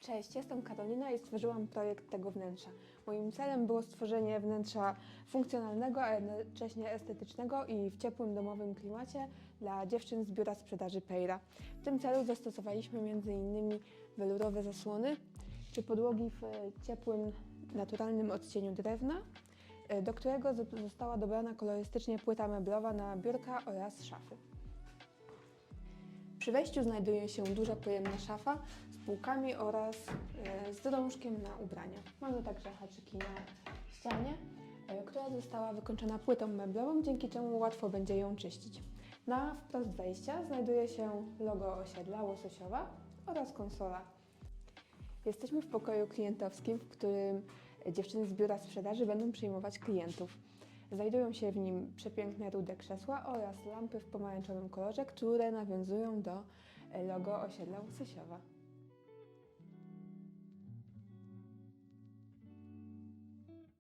Cześć, jestem Karolina i stworzyłam projekt tego wnętrza. Moim celem było stworzenie wnętrza funkcjonalnego, a jednocześnie estetycznego i w ciepłym domowym klimacie dla dziewczyn z biura sprzedaży Pejra. W tym celu zastosowaliśmy m.in. welurowe zasłony czy podłogi w ciepłym, naturalnym odcieniu drewna, do którego zo- została dobrana kolorystycznie płyta meblowa na biurka oraz szafy. Przy wejściu znajduje się duża pojemna szafa z półkami oraz e, z drążkiem na ubrania. Mamy także haczyki na ścianie, e, która została wykończona płytą meblową, dzięki czemu łatwo będzie ją czyścić. Na wprost wejścia znajduje się logo osiedla Łososiowa oraz konsola. Jesteśmy w pokoju klientowskim, w którym dziewczyny z biura sprzedaży będą przyjmować klientów. Znajdują się w nim przepiękne rude krzesła oraz lampy w pomarańczowym kolorze, które nawiązują do logo osiedla Łososiowa.